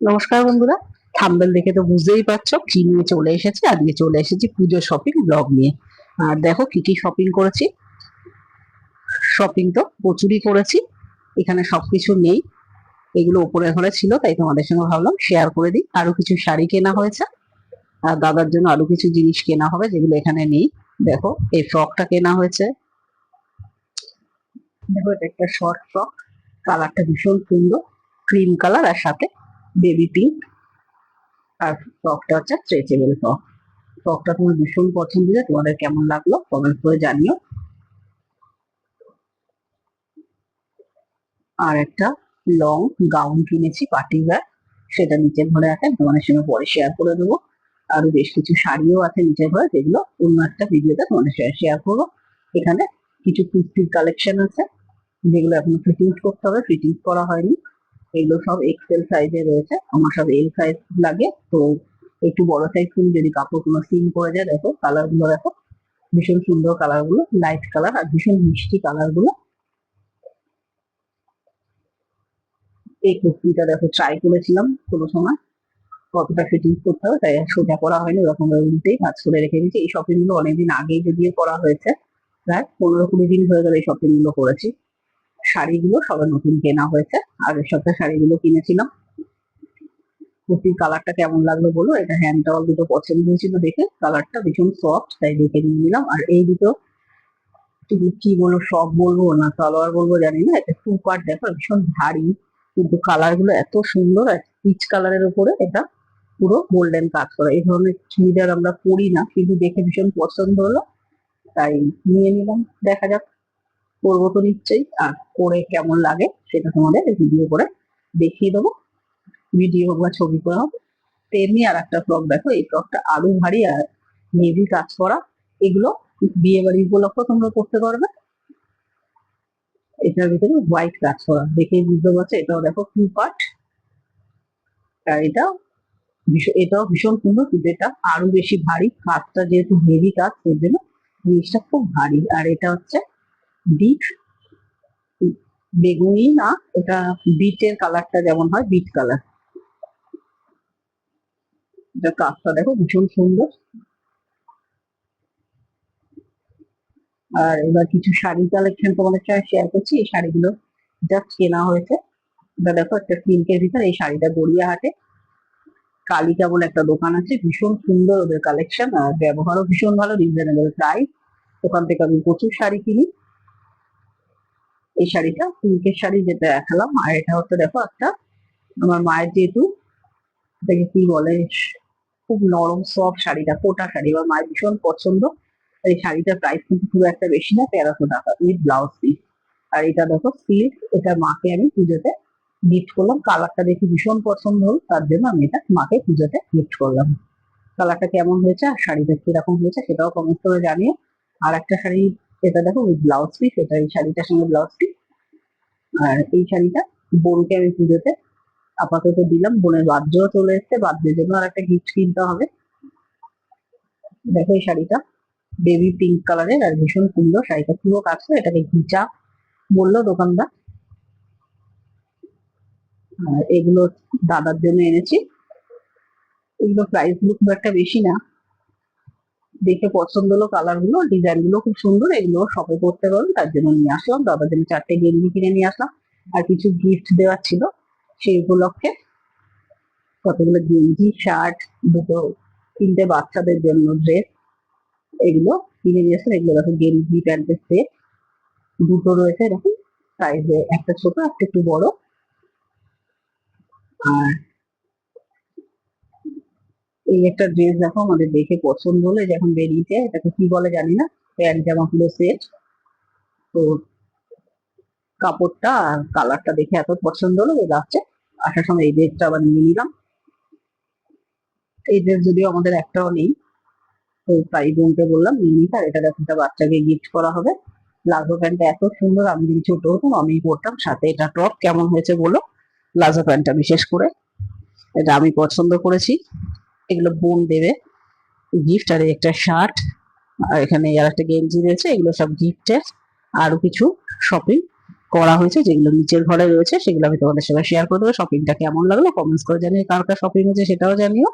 নমস্কার বন্ধুরা। থাম্বেল দেখে তো বুঝতেই পারছ কি নিয়ে চলে এসেছি। আজকে চলে এসেছি পুজো শপিং ব্লগ নিয়ে। আর দেখো কি কি শপিং করেছি। শপিং তো প্রচুরই করেছি। এখানে সবকিছু নেই। এগুলো উপরে ঘরে ছিল, তাই তোমাদের সঙ্গে ভাবলাম শেয়ার করে দিই। আরও কিছু শাড়ি কেনা হয়েছে। আর দাদার জন্য আরও কিছু জিনিস কেনা হবে, যেগুলো এখানে নেই। দেখো, এই ফ্রকটা কেনা হয়েছে। দেখো, এটা একটা শর্ট ফ্রক কালারটা ভীষণ সুন্দর। ক্রিম কালার আর সাথে বেবি পিঙ্ক আর ফ্রকটা হচ্ছে স্ট্রেচেবল ফ্রক ফ্রকটা তোমার ভীষণ পছন্দ হয়েছে তোমাদের কেমন লাগল কমেন্ট করে জানিও। আর একটা লং গাউন কিনেছি পার্টি ওয়্যার সেটা নিচের ঘরে আছে, তোমাদের সঙ্গে পরে শেয়ার করে দেবো। আরও বেশ কিছু শাড়িও আছে নিচের ঘরে, যেগুলো অন্য একটা ভিডিওতে তোমাদের সঙ্গে শেয়ার করব। এখানে কিছু কুর্তির কালেকশন আছে, যেগুলো এখনও ফিটিংস করতে হবে ফিটিংস করা হয়নি। এগুলো সব এক্সেল সাইজে রয়েছে। আমার সব এল সাইজ লাগে। তো একটু বড় সাইজ কিনে যদি কাপড় কোনো সিম করে যায়, দেখো কালারগুলো দেখো। ভীষণ সুন্দর কালারগুলো লাইট কালার আর ভীষণ মিষ্টি কালারগুলো। এই কুর্তিটা দেখো ট্রাই করেছিলাম কোনো সময়। কতটা ফিটিং করতে হবে, তাই সোজা করা হয়নি। ওরকম উল্টেই কাজ করে রেখে দিয়েছি। এই শপিংগুলো অনেকদিন আগেই যদিও করা হয়েছে। প্রায় পনেরো কুড়ি দিন হয়ে গেল এই শপিংগুলো করেছি। শাড়িগুলো সবে নতুন কেনা হয়েছে। আগের সপ্তাহে শাড়িগুলো কিনেছিলাম। কুর্তির কালারটা কেমন লাগল বলো? এটা হ্যান্ড টাওয়াল দুটো পছন্দ হয়েছিল দেখে। কালারটা ভীষণ সফট তাই দেখে নিয়ে নিলাম। আর এই দুটো, তুমি কি বলব সব বলব না সালোয়ার বলব জানি না। এটা টু পার্ট দেখো, ভীষণ ভারী। কিন্তু কালারগুলো এত সুন্দর আর পিচ কালারের উপরে এটা পুরো গোল্ডেন কাজ করা। এই ধরনের চুড়িদার আমরা পরি না, কিন্তু দেখে ভীষণ পছন্দ হলো। তাই নিয়ে নিলাম, দেখা যাক। করব তো নিশ্চয়ই, আর করে কেমন লাগে সেটা তোমাদের ভিডিও করে দেখিয়ে দেবো। ভিডিও হোক বা ছবি করে হোক তেমনি আর একটা ফ্রক দেখো, এই ফ্রকটা আরও ভারী আর নেভি কাজ করা। এগুলো বিয়ে বাড়ি উপলক্ষ তোমরা করতে পারবে। এটার ভিতরে হোয়াইট কাজ করা, দেখে বুঝতে পারছ? এটাও দেখো কি পার্ট আর এটা ভীষণ এটাও ভীষণ সুন্দর, কিন্তু এটা আরও বেশি ভারী। কাজটা যেহেতু হেভি কাজ সেই জন্য জিনিসটা খুব ভারী। আর এটা হচ্ছে বিট বেগুনি না, এটা বিটের কালারটা যেমন হয় বিট কালার এটা কাজটা দেখো, ভীষণ সুন্দর। আর এবার কিছু শাড়ি কালেকশন তোমাদের সাথে শেয়ার করছি, এই শাড়িগুলো জাস্ট কেনা হয়েছে। এটা দেখো, একটা সিল্কের ভিতরে এই শাড়িটা গড়িয়াহাটে কালিকা বলে একটা দোকান আছে, ভীষণ সুন্দর ওদের কালেকশন আর ব্যবহারও ভীষণ ভালো রিজনেবল প্রাইস ওখান থেকে আমি প্রচুর শাড়ি কিনি। এই শাড়িটা, পিঙ্কের শাড়ি যেটা দেখালাম, আর এটা হচ্ছে দেখো একটা আমার মায়ের যেহেতু, এটাকে কি বলে, খুব নরম সফট শাড়িটা কোটা শাড়ি। আমার মায়ের ভীষণ পছন্দ। এই শাড়িটার প্রাইস কিন্তু খুব একটা বেশি না, তেরোশো টাকা উইথ ব্লাউজ পিস আর এটা দেখো সিল্ক এটা মাকে আমি পুজোতে গিফট করলাম। কালারটা দেখে ভীষণ পছন্দ হল, তার জন্য আমি এটা মাকে পুজোতে গিফট করলাম। কালারটা কেমন হয়েছে আর শাড়িটা কীরকম হয়েছে সেটাও কমেন্ট করে জানিও। আর একটা শাড়ি, এটা দেখো উইথ ব্লাউজ পিস এটা এই শাড়িটার সঙ্গে ব্লাউজ পিস আর এই শাড়িটা বোনকে আমি পুজোতে আপাতত দিলাম। বোনের বাদ্যও চলে এসছে বাদ্যের জন্য আর একটা গিফট কিনতে হবে। দেখো এই শাড়িটা বেবি পিঙ্ক কালারের আর ভীষণ সুন্দর। শাড়িটা পুরো করে এটাকে ঘিচা বলল দোকানদার। আর এগুলো দাদার জন্য এনেছি। এগুলো প্রাইসগুলো খুব একটা বেশি না। দেখে পছন্দ হলো কালারগুলো ডিজাইনগুলো খুব সুন্দর, এগুলো শপে করতে পারবেন তার জন্য নিয়ে আসলাম। দাদার জন্য চারটে গেঞ্জি কিনে নিয়ে আসলাম। আর কিছু গিফট দেওয়ার ছিল সেই উপলক্ষে কতগুলো গেঞ্জি শার্ট দুটো, তিনটে বাচ্চাদের জন্য ড্রেস এগুলো কিনে নিয়ে আসলাম। এগুলো দেখো গেঞ্জি প্যান্টের সেট দুটো রয়েছে এরকম সাইজে একটা ছোট, একটা একটু বড়। আর এই একটা ড্রেস দেখো আমাদের দেখে পছন্দ হলো, এই যে এখন বেরিয়েছে, এটাকে কি বলে জানি না, প্যান্ট জামা পুরো সেট তো কাপড়টা আর কালারটা দেখে এত পছন্দ হলো যে যাচ্ছে আসার সময় এই ড্রেসটা আবার নিয়ে নিলাম। এই ড্রেস যদিও আমাদের একটাও নেই, তো তাই বোনকে বললাম, নিয়ে নিতে আর এটা দেখো বাচ্চাকে গিফট করা হবে। প্লাজো প্যান্টটা এত সুন্দর, আমি যদি ছোট হতাম, আমি পরতাম। সাথে এটা টপ কেমন হয়েছে বলো? প্লাজো প্যান্টটা বিশেষ করে। এটা আমি পছন্দ করেছি। এগুলো বোন দেবে। গিফট আর একটা শার্ট আর এখানে আর একটা গেঞ্জি রয়েছে, এগুলো সব গিফটের আরও কিছু শপিং করা হয়েছে, যেগুলো নিচের ঘরে রয়েছে, সেগুলো আমি তোমাদের সঙ্গে শেয়ার করে দেবো। শপিংটা কেমন লাগল? কমেন্টস করে জানিয়ে কার কার শপিং হয়েছে সেটাও জানিও।